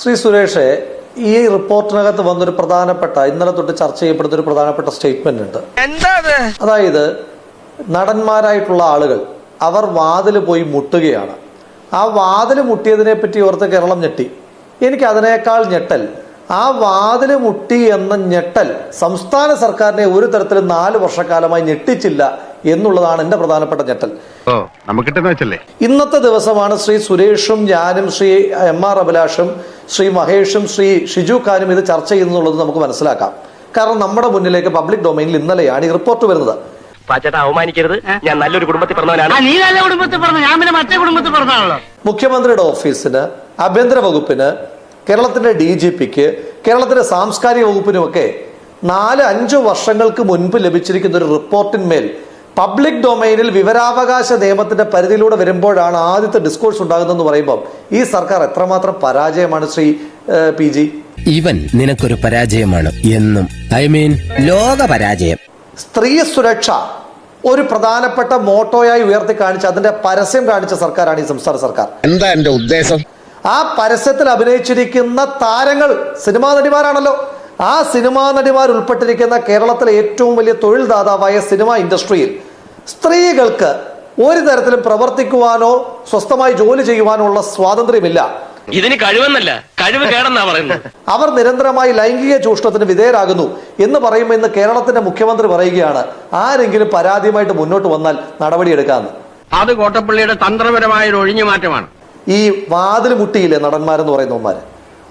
ശ്രീ സുരേഷ് ഈ റിപ്പോർട്ടിനകത്ത് വന്നൊരു പ്രധാനപ്പെട്ട ഇന്നലെ തൊട്ട് ചർച്ച ചെയ്യപ്പെടുന്ന ഒരു പ്രധാനപ്പെട്ട സ്റ്റേറ്റ്മെന്റ് ഉണ്ട്. അതായത് നടന്മാരായിട്ടുള്ള ആളുകൾ അവർ വാതിൽ പോയി മുട്ടുകയാണ്. ആ വാതിൽ മുട്ടിയതിനെ പറ്റി ഓർത്ത് കേരളം ഞെട്ടി. എനിക്ക് അതിനേക്കാൾ ഞെട്ടൽ ആ വാതിൽ മുട്ടി എന്ന ഞെട്ടൽ സംസ്ഥാന സർക്കാരിനെ ഒരു തരത്തിലും നാല് വർഷക്കാലമായി ഞെട്ടിച്ചില്ല എന്നുള്ളതാണ് എന്റെ പ്രധാനപ്പെട്ട ഞെട്ടൽ. ഇന്നത്തെ ദിവസമാണ് ശ്രീ സുരേഷും ഞാനും ശ്രീ എം ആർ അഭിലാഷും ശ്രീ മഹേഷും ശ്രീ ഷിജു ഖാനും ഇത് ചർച്ച ചെയ്യുന്നുള്ളത് നമുക്ക് മനസ്സിലാക്കാം. കാരണം നമ്മുടെ മുന്നിലേക്ക് പബ്ലിക് ഡൊമൈനിൽ ഇന്നലെയാണ് ഈ റിപ്പോർട്ട് വരുന്നത്. പാച്ചേട്ടാ അവമാനിക്കരുത്. ഞാൻ നല്ലൊരു കുടുംബത്തിൽ പറഞ്ഞവനാണ്. നീ നല്ല കുടുംബത്തിൽ പറഞ്ഞു. ഞാൻ പിന്നെ മറ്റേ കുടുംബത്തിൽ പറഞ്ഞാണല്ലോ മുഖ്യമന്ത്രിയുടെ ഓഫീസിന് ആഭ്യന്തര വകുപ്പിന് കേരളത്തിന്റെ ഡി ജി പിക്ക് കേരളത്തിന്റെ സാംസ്കാരിക വകുപ്പിനുമൊക്കെ നാല് അഞ്ച് വർഷങ്ങൾക്ക് മുൻപ് ലഭിച്ചിരിക്കുന്ന ഒരു റിപ്പോർട്ടിന്മേൽ പബ്ലിക് ഡൊമൈനിൽ വിവരാവകാശ നിയമത്തിന്റെ പരിധിയിലൂടെ വരുമ്പോഴാണ് ആദ്യത്തെ ഡിസ്കോഴ്സ് ഉണ്ടാകുന്നതെന്ന് പറയുമ്പോൾ ഈ സർക്കാർ എത്രമാത്രം പരാജയമാണ് ശ്രീ പി ജി? ഇവൻ നിനക്കൊരു പരാജയമാണ് എന്നും. ഐ മീൻ ലോക പരാജയം. സ്ത്രീ സുരക്ഷ ഒരു പ്രധാനപ്പെട്ട മോട്ടോയായി ഉയർത്തി കാണിച്ച അതിന്റെ പരസ്യം കാണിച്ച സർക്കാരാണ് ഈ സംസ്ഥാന സർക്കാർ. എന്താ എന്റെ ഉദ്ദേശം? ആ പരസ്യത്തിൽ അഭിനയിച്ചിരിക്കുന്ന താരങ്ങൾ സിനിമാ നടിമാരാണല്ലോ. ആ സിനിമാ നടിമാർ ഉൾപ്പെട്ടിരിക്കുന്ന കേരളത്തിലെ ഏറ്റവും വലിയ തൊഴിൽദാതാവായ സിനിമാ ഇൻഡസ്ട്രിയിൽ സ്ത്രീകൾക്ക് ഒരു തരത്തിലും പ്രവർത്തിക്കുവാനോ സ്വസ്ഥമായി ജോലി ചെയ്യുവാനോ ഉള്ള സ്വാതന്ത്ര്യമില്ല. ഇതിന് കഴിവെന്നല്ല കഴിവ് കേടെന്നാ പറയുന്നത്. അവർ നിരന്തരമായി ലൈംഗിക ചൂഷണത്തിന് വിധേയരാകുന്നു എന്ന് പറയുമ്പോൾ ഇന്ന് കേരളത്തിന്റെ മുഖ്യമന്ത്രി പറയുകയാണ് ആരെങ്കിലും പരാതിയുമായിട്ട് മുന്നോട്ട് വന്നാൽ നടപടിയെടുക്കാമെന്ന് അത് കോട്ടപ്പള്ളിയുടെ തന്ത്രപരമായ ഒരു ഒഴിഞ്ഞു മാറ്റമാണ് ഈ വാതിൽ മുട്ടിയില്ലേ നടന്മാരെന്ന് പറയുന്നവന്മാര്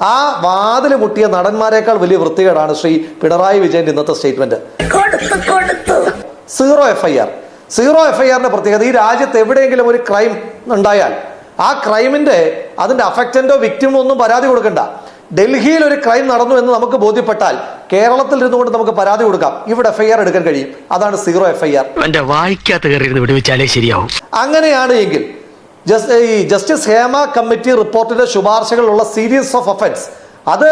ആ വാതിൽ മുട്ടിയ നടന്മാരെക്കാൾ വലിയ വൃത്തികേടാണ് ശ്രീ പിണറായി വിജയന്റെ ഇന്നത്തെ statement. Zero F I R. Zero F I ആറിന്റെ പ്രത്യേകത ഈ രാജ്യത്ത് എവിടെയെങ്കിലും ഒരു ക്രൈം ഉണ്ടായാൽ ആ ക്രൈമിന്റെ അതിന്റെ അഫക്റ്റന്റോ വിക്ടിമോ ഒന്നും പരാതി കൊടുക്കണ്ട. ഡൽഹിയിൽ ഒരു ക്രൈം നടന്നു എന്ന് നമുക്ക് ബോധ്യപ്പെട്ടാൽ കേരളത്തിൽ ഇരുന്നുകൊണ്ട് നമുക്ക് പരാതി കൊടുക്കാം. ഇവിടെ എഫ് ഐ ആർ എടുക്കാൻ കഴിയും. അതാണ് സീറോ എഫ്ഐആർ. ഐ ആർ എന്റെ വായിക്കാത്ത വിടുവിച്ചാലേ ശരിയാവും. അങ്ങനെയാണ് എങ്കിൽ ഈ ജസ്റ്റിസ് ഹേമ കമ്മിറ്റി റിപ്പോർട്ടിന്റെ ശുപാർശകളുള്ള സീരീസ് ഓഫ് ഒഫൻസ് അത്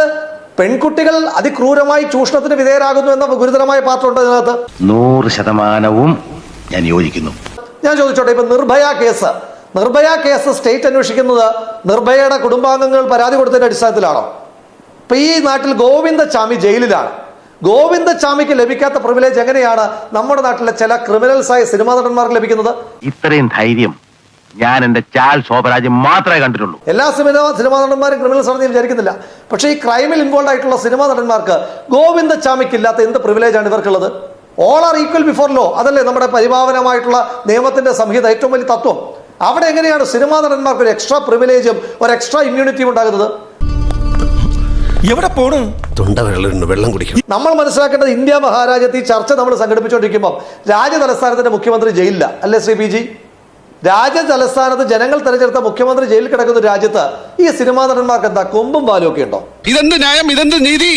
പെൺകുട്ടികൾ അതിക്രൂരമായി ചൂഷണത്തിന് വിധേയരാകുന്നു എന്ന ഗുരുതരമായ പാത്രമുണ്ട് അതിനകത്ത് നൂറ് ശതമാനവും ഞാൻ യോജിക്കുന്നു. ഞാൻ ചോദിച്ചോട്ടെ ഇപ്പൊ Nirbhaya case. Nirbhaya case state അന്വേഷിക്കുന്നത് നിർഭയയുടെ കുടുംബാംഗങ്ങൾ പരാതി കൊടുത്തതിന്റെ അടിസ്ഥാനത്തിലാണോ? ഇപ്പൊ ഈ നാട്ടിൽ ഗോവിന്ദചാമി ജയിലിലാണ്. ഗോവിന്ദചാമിക്ക് ലഭിക്കാത്ത പ്രിവിലേജ് എങ്ങനെയാണ് നമ്മുടെ നാട്ടിലെ ചില ക്രിമിനൽസായ സിനിമാ നടന്മാർക്ക് ലഭിക്കുന്നത്? ഇത്രയും ധൈര്യം ഞാൻ എന്റെ ചാൽ ശോഭരാജ് മാത്രമേ കണ്ടിട്ടുള്ളൂ. എല്ലാ സിനിമ സിനിമാ നടന്മാരും ക്രിമിനൽസ് ആണെന്ന് വിചാരിക്കുന്നില്ല. പക്ഷേ ഈ ക്രൈമിൽ ഇൻവോൾവ് ആയിട്ടുള്ള സിനിമാ നടന്മാർക്ക് ഗോവിന്ദചാമിക്ക് ഇല്ലാത്ത എന്ത് പ്രിവിലേജാണ് ഇവർക്കുള്ളത്? All are equal before law അതല്ലേ നമ്മുടെ പരിഭാവനമായിട്ടുള്ള നിയമത്തിന്റെ സംഹിത ഏറ്റവും വലിയ തത്വം. അവിടെ എങ്ങനെയാണ് സിനിമാ നടന്മാർക്ക് ഒരു എക്സ്ട്രാ പ്രിവിലേജും ഒരു എക്സ്ട്രാ ഇമ്മ്യൂണിറ്റിയും ഉണ്ടാകുന്നത്? എവിടെ പോണു? തൊണ്ട വെള്ളം കുടിക്കും നമ്മൾ മനസ്സിലാക്കേണ്ടത് ഇന്ത്യ മഹാരാജ്യത്ത് ഈ ചർച്ച നമ്മൾ സംഘടിപ്പിച്ചുകൊണ്ടിരിക്കുമ്പോൾ രാജ്യതലസ്ഥാനത്തിന്റെ മുഖ്യമന്ത്രി ജയിലില്ല. അല്ലേ ശ്രീ പി ജി? രാജ്യതലസ്ഥാനത്ത് ജനങ്ങൾ തെരഞ്ഞെടുത്ത മുഖ്യമന്ത്രി ജയിലിൽ കിടക്കുന്ന രാജ്യത്ത് ഈ സിനിമാ നടന്മാർക്ക് എന്താ കൊമ്പും ബാലും ഒക്കെ ഉണ്ടോ? ഇതെന്ത് ന്യായം? ഇതെന്ത് നീതി?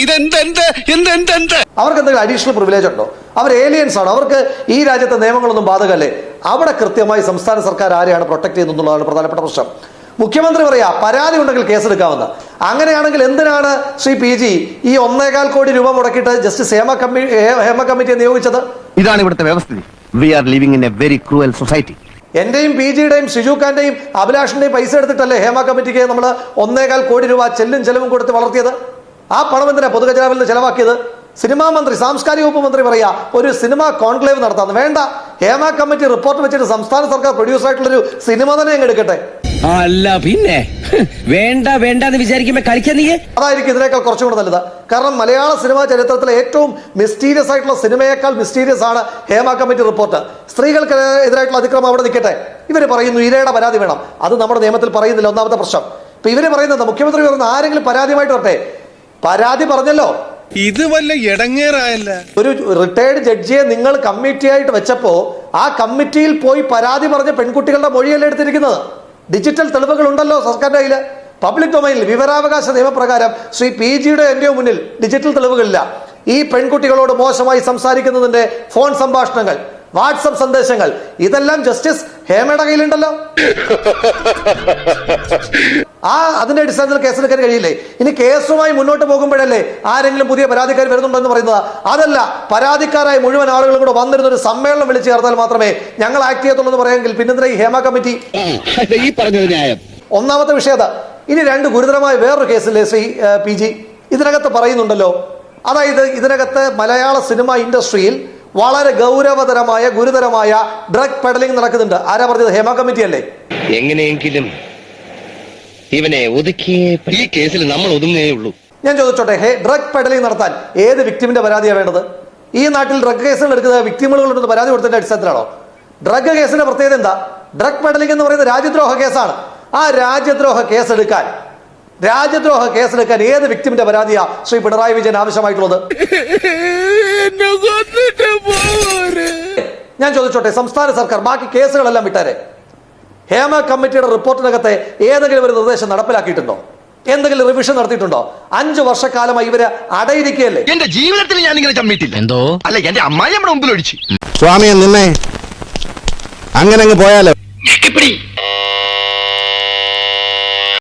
അവർക്ക് എന്തെങ്കിലും അഡീഷണൽ പ്രിവിലേജ് ഉണ്ടോ? അവർ ഏലിയൻസ് ആണ്? അവർക്ക് ഈ രാജ്യത്തെ നിയമങ്ങളൊന്നും ബാധകമല്ലേ അവിടെ കൃത്യമായി സംസ്ഥാന സർക്കാർ ആരെയാണ് പ്രൊട്ടക്ട് ചെയ്യുന്നതെന്നുള്ളതാണ് പ്രധാനപ്പെട്ട പ്രശ്നം. മുഖ്യമന്ത്രി പറയാ പരാതി ഉണ്ടെങ്കിൽ കേസെടുക്കാമെന്ന്. അങ്ങനെയാണെങ്കിൽ എന്തിനാണ് ശ്രീ പി ജി ഈ ഒന്നേകാൽ കോടി രൂപ മുടക്കിയിട്ട് ജസ്റ്റിസ് ഹേമ കമ്മി ഹേമ കമ്മിറ്റിയെ നിയോഗിച്ചത്? ഇതാണ് ഇവിടുത്തെ വ്യവസ്ഥിതി. We are living in a very cruel society എന്റെയും പി ജിയുടെയും ഷിജുഖാന്റെയും അഭിലാഷിന്റെയും പൈസ എടുത്തിട്ടല്ലേ ഹേമ കമ്മിറ്റിക്ക് നമ്മൾ ഒന്നേകാൽ കോടി രൂപ ചെല്ലും ചെലവും കൊടുത്ത് വളർത്തിയത്? ആ പണം എന്തിനാ പൊതുഖജനാവിൽ നിന്ന് ചെലവാക്കിയത്? സിനിമാ മന്ത്രി സാംസ്കാരിക വകുപ്പ് മന്ത്രി പറയാ ഒരു സിനിമ കോൺക്ലേവ് നടത്താന്ന്. വേണ്ട. ഹേമ കമ്മിറ്റി റിപ്പോർട്ട് വെച്ചിട്ട് സംസ്ഥാന സർക്കാർ ഒരു സിനിമ തന്നെ അങ്ങ് എടുക്കട്ടെ. അല്ല പിന്നെ. വേണ്ട വേണ്ട എന്ന് വിചാരിക്കുമ്പോ കളിക്കാൻ നീ അതായിരിക്കും ഇതിനേക്കാൾ കുറച്ചും കൂടെ നല്ലത്. കാരണം മലയാള സിനിമാ ചരിത്രത്തിലെ ഏറ്റവും മിസ്റ്റീരിയസ് ആയിട്ടുള്ള സിനിമയേക്കാൾ മിസ്റ്റീരിയസ് ആണ് ഹേമ കമ്മിറ്റി റിപ്പോർട്ട്. സ്ത്രീകൾക്ക് എതിരായിട്ടുള്ള അതിക്രമം അവിടെ നിൽക്കട്ടെ. ഇവർ പറയുന്നു ഇരയുടെ പരാതി വേണം. അത് നമ്മുടെ നിയമത്തിൽ പറയുന്നില്ല ഒന്നാമത്തെ പ്രശ്നം. ഇപ്പൊ ഇവർ പറയുന്നത് മുഖ്യമന്ത്രി പറയുന്ന ആരെങ്കിലും പരാതിയുമായിട്ട് വരട്ടെ. പരാതി പറഞ്ഞല്ലോ. ഇത് വല്ല ഇടങ്ങേറായല്ല ഒരു റിട്ടയർഡ് ജഡ്ജിയെ നിങ്ങൾ കമ്മിറ്റിയായിട്ട് വെച്ചപ്പോ ആ കമ്മിറ്റിയിൽ പോയി പരാതി പറഞ്ഞ പെൺകുട്ടികളുടെ മൊഴിയല്ലേ എടുത്തിരിക്കുന്നത്? ഡിജിറ്റൽ തെളിവുകൾ ഉണ്ടല്ലോ സർക്കാരിന്റെ കയ്യിൽ പബ്ലിക് ഡൊമൈനിൽ വിവരാവകാശ നിയമപ്രകാരം ശ്രീ പി ജിയുടെ എന്റെ മുന്നിൽ ഡിജിറ്റൽ തെളിവുകളില്ല. ഈ പെൺകുട്ടികളോട് മോശമായി സംസാരിക്കുന്നതിന്റെ ഫോൺ സംഭാഷണങ്ങൾ. വാട്സപ്പ് സന്ദേശങ്ങൾ. ഇതെല്ലാം ജസ്റ്റിസ് ഹേമയുടെ കയ്യിലുണ്ടല്ലോ. ആ അതിന്റെ അടിസ്ഥാനത്തിൽ കേസെടുക്കാൻ കഴിയില്ലേ? ഇനി കേസുമായി മുന്നോട്ട് പോകുമ്പോഴല്ലേ ആരെങ്കിലും പുതിയ പരാതിക്കാർ വരുന്നുണ്ടെന്ന് പറയുന്നത്? അതല്ല പരാതിക്കാരായ മുഴുവൻ ആളുകളും കൂടെ വന്നിരുന്ന ഒരു സമ്മേളനം വിളിച്ചു ചേർത്താൽ മാത്രമേ ഞങ്ങൾ ആക്ട് ചെയ്യത്തുള്ളൂ എന്ന് പറയാമെങ്കിൽ പിന്നെന്തിനാ ഈ ഹേമ കമ്മിറ്റി? ഈ പറഞ്ഞത് ന്യായം. ഒന്നാമത്തെ വിഷയത ഇനി രണ്ട് ഗുരുതരമായ വേറൊരു കേസില്ലേ ശ്രീ പി ജി? ഇതിനകത്ത് പറയുന്നുണ്ടല്ലോ. അതായത് ഇതിനകത്ത് മലയാള സിനിമ ഇൻഡസ്ട്രിയിൽ വളരെ ഗൗരവതരമായ ഗുരുതരമായ ഡ്രഗ് പെഡലിംഗ് നടക്കുന്നുണ്ട്. ആരാ പറഞ്ഞത്? ഹേമ കമ്മിറ്റി അല്ലേ? എങ്ങനെയെങ്കിലും ഇവനെ ഒതുക്കിയേ ഈ കേസിൽ നമ്മൾ ഒതുങ്ങേ ഉള്ളൂ. ഞാൻ ചോദിച്ചോട്ടെ ഹേ ഡ്രഗ് പെഡലിംഗ് നടത്താൻ ഏത് വിക്ടിമിന്റെ പരാതിയാണ് വേണ്ടത്? ഈ നാട്ടിൽ ഡ്രഗ് കേസുകൾ എടുക്കുന്ന വിക്ടിമുകളുണ്ടെന്ന് പരാതി കൊടുത്തതിന്റെ അടിസ്ഥാനത്തിലാണോ? ഡ്രഗ് കേസിന്റെ പ്രത്യേകത എന്താ? ഡ്രഗ് പെഡലിംഗ് എന്ന് പറയുന്നത് രാജ്യദ്രോഹ കേസാണ്. ആ രാജ്യദ്രോഹ കേസ് എടുക്കാൻ രാജ്യദ്രോഹ കേസെടുക്കാൻ ഏത് വിക്ടിമിന്റെ പരാതിയാ ശ്രീ പിണറായി വിജയൻ ആവശ്യമായിട്ടുള്ളത്? ഞാൻ ചോദിച്ചോട്ടെ സംസ്ഥാന സർക്കാർ ബാക്കി കേസുകളെല്ലാം വിട്ടാരെ. ഹേമ കമ്മിറ്റിയുടെ റിപ്പോർട്ടിനകത്തെ ഏതെങ്കിലും ഒരു നിർദ്ദേശം നടപ്പിലാക്കിയിട്ടുണ്ടോ? എന്തെങ്കിലും റിവിഷൻ നടത്തിയിട്ടുണ്ടോ? അഞ്ചു വർഷക്കാലമായി ഇവർ അടയിരിക്കുകയല്ലേ? എന്റെ ജീവിതത്തിൽ ഞാൻ ഇങ്ങനെ ചമ്മിട്ടില്ല എന്തോ? അല്ല എന്റെ അമ്മായി നമ്മുടെ മുമ്പിൽ ഒഴിച്ചു. സ്വാമിയെ നിന്നെ അങ്ങനെ അങ്ങ് പോയാലോ